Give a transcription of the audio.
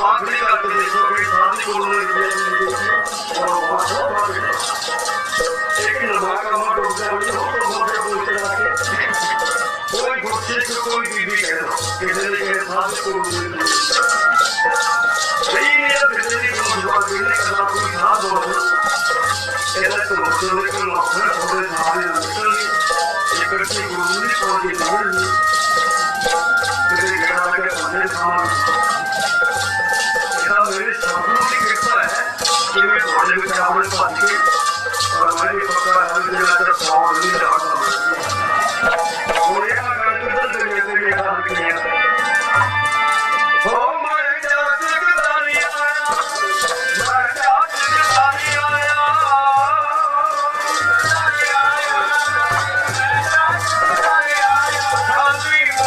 साथ लेकर के कोई शादी को लेकिन हमारा मत कोई बच्चे से कोई बीबी कहना किसी ने कहे शादी को नहीं मेरा बिजली को मज़बूत करने का ना कोई था दो ऐसा तो बच्चों ने कोई नौकरी छोड़े सारे निकल एक बच्चे को नहीं छोड़ के निकल गई किसी घर आकर अपने सामान हम लोग के पेपर है इनमें भाले में चावल पाती है